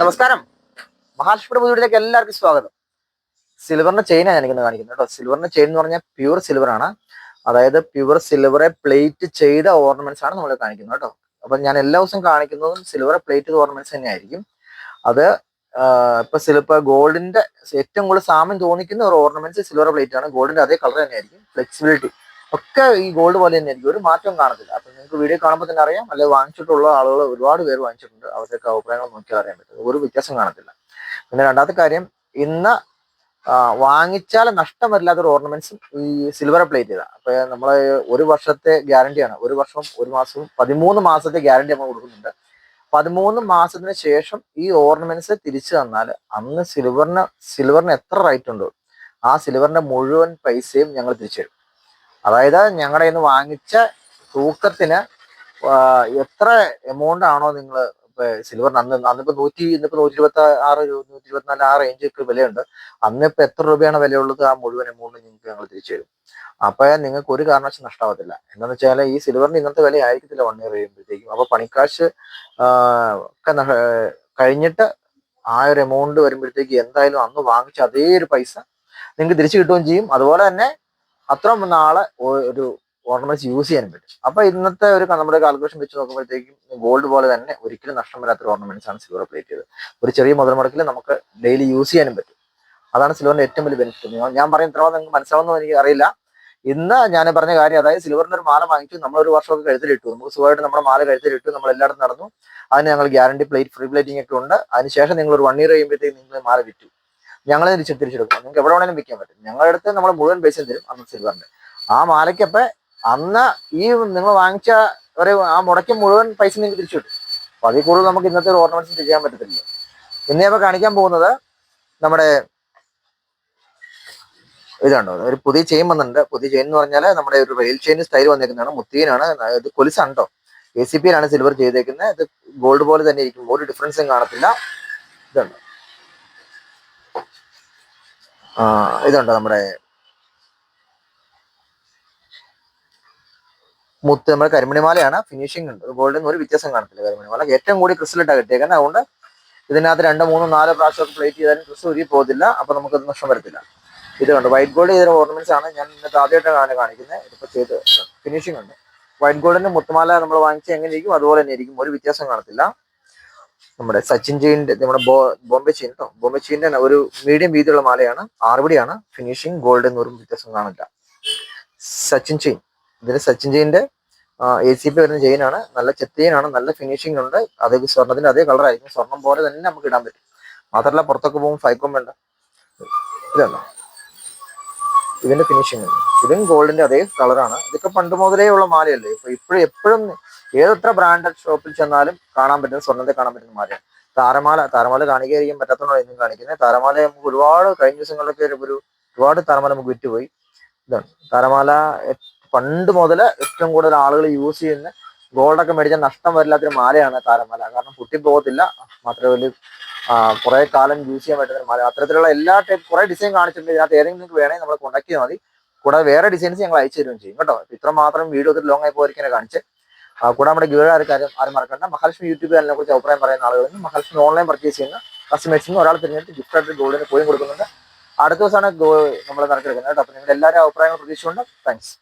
നമസ്കാരം. മഹാലക്ഷ്മിയുടെ പുതിയയിലേക്ക് എല്ലാവർക്കും സ്വാഗതം. സിൽവറിന്റെ ആണ് ഞാനിങ്ങനെ കാണിക്കുന്നത് കേട്ടോ. സിൽവറിന്റെ ചെയിൻ എന്ന് പറഞ്ഞാൽ പ്യൂർ സിൽവർ ആണ്. അതായത് പ്യൂർ സിൽവറെ പ്ലേറ്റ് ചെയ്ത ഓർണമെന്റ്സ് ആണ് നമ്മൾ കാണിക്കുന്നത് കേട്ടോ. അപ്പൊ ഞാൻ എല്ലാ ദിവസവും കാണിക്കുന്നതും സിൽവറെ പ്ലേറ്റ് ചെയ്ത ഓർണമെന്റ്സ് തന്നെയായിരിക്കും. അത് ഇപ്പൊ സിലിപ്പ ഗോൾഡിന്റെ ഏറ്റവും കൂടുതൽ സാമ്യം തോന്നിക്കുന്ന ഒരു ഓർണമെന്റ്സ് സിൽവർ പ്ലേറ്റ് ആണ്. ഗോൾഡിന്റെ അതേ കളർ തന്നെയായിരിക്കും. ഫ്ലെക്സിബിലിറ്റി ഒക്കെ ഈ ഗോൾഡ് പോലെ തന്നെ ആയിരിക്കും. ഒരു മാറ്റം കാണത്തില്ല. അപ്പൊ നിങ്ങൾക്ക് വീഡിയോ കാണുമ്പോൾ തന്നെ അറിയാം. അല്ലെങ്കിൽ വാങ്ങിച്ചിട്ടുള്ള ആളുകൾ ഒരുപാട് പേര് വാങ്ങിച്ചിട്ടുണ്ട്. അവരുടെയൊക്കെ അഭിപ്രായങ്ങൾ നോക്കിയാൽ അറിയാൻ പറ്റും. ഒരു വ്യത്യാസം കാണത്തില്ല. പിന്നെ രണ്ടാമത്തെ കാര്യം ഇന്ന് വാങ്ങിച്ചാൽ നഷ്ടം വരില്ലാത്ത ഒരു ഓർണമെന്റ്സും ഈ സിൽവർ പ്ലേറ്റ് ചെയ്താ അപ്പൊ നമ്മൾ ഒരു വർഷത്തെ ഗ്യാരണ്ടിയാണ് ഒരു വർഷവും ഒരു മാസവും പതിമൂന്ന് മാസത്തെ ഗ്യാരണ്ടി നമ്മൾ കൊടുക്കുന്നുണ്ട്. പതിമൂന്ന് മാസത്തിന് ശേഷം ഈ ഓർണമെന്റ്സ് തിരിച്ചു തന്നാൽ അന്ന് സിൽവറിന് സിൽവറിന് എത്ര റൈറ്റ് ഉണ്ടോ? ആ സിൽവറിന്റെ മുഴുവൻ പൈസയും ഞങ്ങൾ തിരിച്ചു തരും. അതായത് ഞങ്ങളുടെ ഇന്ന് വാങ്ങിച്ച തൂക്കത്തിന് എത്ര എമൗണ്ട് ആണോ നിങ്ങൾ സിൽവർ അന്ന് അന്നിപ്പോ നൂറ്റി ഇന്നിപ്പോ നൂറ്റി ഇരുപത്തി ആറ് നൂറ്റി ഇരുപത്തിനാല് ആ റേഞ്ചൊക്കെ വിലയുണ്ട്. അന്നിപ്പോ എത്ര രൂപയാണ് വിലയുള്ളത് ആ മുഴുവൻ എമൗണ്ട് നിങ്ങൾക്ക് ഞങ്ങൾ തിരിച്ചു തരും. അപ്പൊ നിങ്ങൾക്ക് ഒരു കാരണവശം നഷ്ടാവത്തില്ല. എന്താന്ന് വെച്ചാൽ ഈ സിൽവറിന് ഇന്നത്തെ വില ആയിരിക്കത്തില്ല വൺ ഇയർ കഴിയുമ്പോഴത്തേക്കും. അപ്പൊ പണിക്കാശ് ഒക്കെ കഴിഞ്ഞിട്ട് ആ ഒരു എമൗണ്ട് വരുമ്പോഴത്തേക്ക് എന്തായാലും അന്ന് വാങ്ങിച്ച അതേ ഒരു പൈസ നിങ്ങൾക്ക് തിരിച്ചു കിട്ടുകയും ചെയ്യും. അതുപോലെ തന്നെ അത്രയും നാളെ ഒരു ഓർണമെന്റ്സ് യൂസ് ചെയ്യാനും പറ്റും. അപ്പൊ ഇന്നത്തെ ഒരു നമ്മുടെ കാൽക്കുലേഷൻ വെച്ച് നോക്കുമ്പോഴത്തേക്കും ഗോൾഡ് പോലെ തന്നെ ഒരിക്കലും നഷ്ടം വരാത്ത ഓർണമെന്റ്സ് ആണ് സിൽവർ പ്ലേറ്റ് ചെയ്ത് ഒരു ചെറിയ മുതൽ മുടക്കിൽ നമുക്ക് ഡെയിലി യൂസ് ചെയ്യാനും പറ്റും. അതാണ് സിൽവറിന്റെ ഏറ്റവും വലിയ ബെനിഫിറ്റ് ഞാൻ പറയുന്ന ഇത്രമാ നിങ്ങൾക്ക് മനസ്സിലാവുന്നോ എനിക്ക് അറിയില്ല ഇന്ന് ഞാൻ പറഞ്ഞ കാര്യം അതായത് സിൽവറിന് ഒരു മാല വാങ്ങിച്ചു നമ്മൾ ഒരു വർഷമൊക്കെ കഴുത്തിലിട്ടു. നമുക്ക് സുഖമായിട്ട് നമ്മുടെ മാല കഴുത്തിലിട്ടു നമ്മൾ എല്ലായിടത്തും നടന്നു. അതിന് ഞങ്ങൾ ഗ്യാരണ്ടി പ്ലേറ്റ് ഫ്രീ പ്ലേറ്റിംഗ് ഒക്കെ ഉണ്ട്. അതിനുശേഷം നിങ്ങൾ ഒരു വൺ ഇയർ കഴിയുമ്പോഴത്തേക്ക് നിങ്ങൾ മാല വിറ്റു. ഞങ്ങൾ തിരിച്ച് തിരിച്ചെടുക്കും. നിങ്ങൾക്ക് എവിടെ വേണേലും വിൽക്കാൻ പറ്റും. ഞങ്ങളുടെ അടുത്ത് നമ്മൾ മുഴുവൻ പൈസ തരും അന്ന് സിൽവറിന്റെ ആ മാലയ്ക്കപ്പം അന്ന് ഈ നിങ്ങൾ വാങ്ങിച്ച ഒരു ആ മുടക്കി മുഴുവൻ പൈസ നിങ്ങൾക്ക് തിരിച്ചു കിട്ടും. അപ്പൊ അതിൽ കൂടുതൽ നമുക്ക് ഇന്നത്തെ ഒരു ഓർണമെന്റ്സ് ചെയ്യാൻ പറ്റത്തില്ല. ഇന്ന് ഇപ്പൊ കാണിക്കാൻ പോകുന്നത് നമ്മുടെ ഇതാണോ ഒരു പുതിയ ചെയിൻ വന്നിട്ടുണ്ട്. പുതിയ ചെയിൻ എന്ന് പറഞ്ഞാൽ നമ്മുടെ ഒരു റെയിൽ ചെയിൻ സ്റ്റൈൽ വന്നേക്കുന്നതാണ്. മുത്തീനാണ്. ഇത് കൊലിസാണ് കേട്ടോ എ സി പിയിലാണ് സിൽവർ ചെയ്തേക്കുന്നത്. ഇത് ഗോൾഡ് പോലെ തന്നെ ഇരിക്കും. ഒരു ഡിഫറൻസും കാണത്തില്ല. ഇതുണ്ട് ഇതുണ്ട് നമ്മുടെ മുത്ത് നമ്മുടെ കരിമണിമാലയാണ് ഫിനിഷിംഗ് ഉണ്ട്. ഗോൾഡിന് ഒരു വ്യത്യാസം കാണത്തില്ല കരിമണിമാല. ഏറ്റവും കൂടി ക്രിസ്റ്റലിട്ടാണ് കിട്ടിയേക്കുന്നത്. അതുകൊണ്ട് ഇതിനകത്ത് രണ്ടോ മൂന്നോ നാലോ പ്രാവശ്യമൊക്കെ പ്ലേറ്റ് ചെയ്താലും ക്രിസ്റ്റൽ ഉരുകി പോകത്തില്ല. അപ്പൊ നമുക്കത് നഷ്ടം വരത്തില്ല. ഇത് കണ്ട് വൈറ്റ് ഗോൾഡ് ചെയ്ത ഓർണമെന്റ്സ് ആണ് ഞാൻ ഇന്നത്തെ ആദ്യമായിട്ടാണ് കാണിക്കുന്നത്. ഇതിപ്പോ ചെയ്ത് ഫിനിഷിംഗ് ഉണ്ട്. വൈറ്റ് ഗോൾഡിന്റെ മുത്തുമാല നമ്മൾ വാങ്ങിച്ച് എങ്ങനെ അതുപോലെ തന്നെ ഇരിക്കും. ഒരു വ്യത്യാസം കാണത്തില്ല. നമ്മുടെ സച്ചിൻ ജെയിന്റെ നമ്മുടെ ബോംബെ ചെയിൻ കേട്ടോ ബോംബെ ചെയിന്റെ ഒരു മീഡിയം വീതിയുള്ള മാലയാണ്. ആറുപടിയാണ് ഫിനിഷിംഗ് ഗോൾഡ് എന്നൊരു വ്യത്യാസം കാണില്ല സച്ചിൻ ചെയിൻ. ഇതിന് സച്ചിൻ ചെയിന്റെ എ സി പി വരുന്ന ചെയിനാണ്. നല്ല ചെത്തിയനാണ് നല്ല ഫിനിഷിംഗ് ഉണ്ട്. അത് സ്വർണത്തിന്റെ അതേ കളർ ആയിരിക്കും. സ്വർണം പോലെ തന്നെ നമുക്ക് ഇടാൻ പറ്റും. മാത്രമല്ല പുറത്തൊക്കെ പോകുമ്പോൾ ഫൈക്കും വേണ്ട. ഇതല്ല? ഇതിന്റെ ഫിനിഷിംഗ് ഇതും ഗോൾഡിന്റെ അതേ കളറാണ് ഇതൊക്കെ പണ്ട് മുതലേ ഉള്ള മാലയല്ലേ? ഇപ്പൊ ഇപ്പോഴും എപ്പോഴും ഏതെത്ര ബ്രാൻഡഡ് ഷോപ്പിൽ ചെന്നാലും കാണാൻ പറ്റുന്ന സ്വർണത്തെ കാണാൻ പറ്റുന്ന മാലയാണ്. താരമാല താരമാല കാണിക്കാതിരിക്കാൻ പറ്റാത്തതുകൊണ്ടാണ് ഇന്നും കാണിക്കുന്നത്. താരമാല നമുക്ക് ഒരുപാട് കഴിഞ്ഞ ദിവസങ്ങളിലൊക്കെ ഒരു ഒരുപാട് താരമാല നമുക്ക് വിറ്റുപോയി. ഇതാണ്. താരമാല പണ്ട് മുതൽ ഏറ്റവും കൂടുതൽ ആളുകൾ യൂസ് ചെയ്യുന്ന ഗോൾഡൊക്കെ മേടിച്ചാൽ നഷ്ടം വരില്ലാത്തൊരു മാലയാണ് താരമാല. കാരണം പൊട്ടിപ്പോകത്തില്ല മാത്രമല്ല കുറെ കാലം യൂസ് ചെയ്യാൻ പറ്റുന്ന മാല. അത്തരത്തിലുള്ള എല്ലാ ടൈപ്പ് കുറെ ഡിസൈൻ കാണിച്ചിട്ടുണ്ട്. ഇതിനകത്ത് ഏതെങ്കിലും നിങ്ങൾക്ക് വേണമെങ്കിൽ നമ്മൾ കോൺടാക്ട് ചെയ്താൽ മതി. കൂടാതെ വേറെ ഡിസൈൻസ് ഞങ്ങൾ അയച്ചു തരുകയും ചെയ്യും. കേട്ടോ. ഇത്ര മാത്രം വീഡിയോ ഒത്തിരി ലോങ് ആയി പോയിരിക്കാനെ കാണിച്ച് കൂടാതെ നമ്മുടെ ഗീഴ കാര്യം ആരും മറക്കണ്ട. മഹാലക്ഷ്മി യൂട്യൂബ് ചാനലിനെ കുറിച്ച് അഭിപ്രായം പറയുന്ന ആളുകളും മഹാലക്ഷ്മി ഓൺലൈൻ പർച്ചേസ് ചെയ്യുന്ന കസ്റ്റമേഴ്സിന് ഒരാൾ തിരഞ്ഞെടുത്ത് ഗിഫ്റ്റ് ആയിട്ട് ഗോൾഡിന് പോയും കൊടുക്കുന്നുണ്ട്. അടുത്ത ദിവസമാണ് നമ്മൾ നടക്കെടുക്കുന്നത് കേട്ടോ. അപ്പോൾ നിങ്ങളുടെ എല്ലാവരും അഭിപ്രായങ്ങൾ പ്രതീക്ഷിച്ചുകൊണ്ട് താങ്ക്സ്